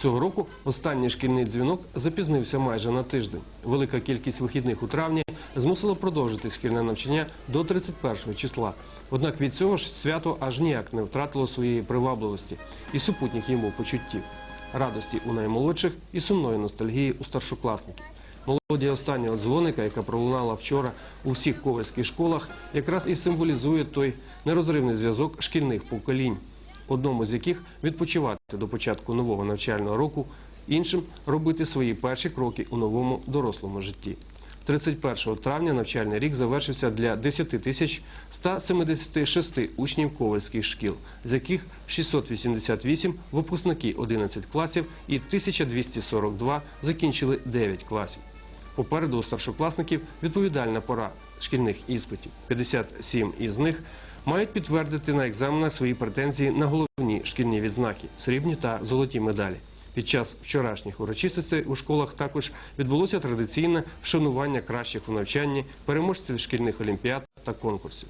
Цього року останній шкільний дзвінок запізнився майже на тиждень. Велика кількість вихідних у травні змусила продовжити шкільне навчання до 31 числа. Однак від цього ж свято аж ніяк не втратило своєї привабливості і супутніх йому почуттів, радості у наймолодших і сумної ностальгії у старшокласників. Мелодія останнього дзвоника, яка пролунала вчора у всіх ковальських школах, якраз і символізує той нерозривний зв'язок шкільних поколінь, одному з яких відпочивати до початку нового навчального року, іншим робити свої перші кроки у новому дорослому житті. 31 травня навчальний рік завершився для 10 тисяч 176 учнів ковальських шкіл, з яких 688 – випускники 11 класів і 1242 закінчили 9 класів. Попереду у старшокласників відповідальна пора шкільних іспитів. 57 із них мають підтвердити на екзаменах свої претензії на головні шкільні відзнаки срібні та золоті медалі. Під час вчорашніх урочистостей у школах також відбулося традиційне вшанування кращих у навчанні переможців шкільних олімпіад та конкурсів.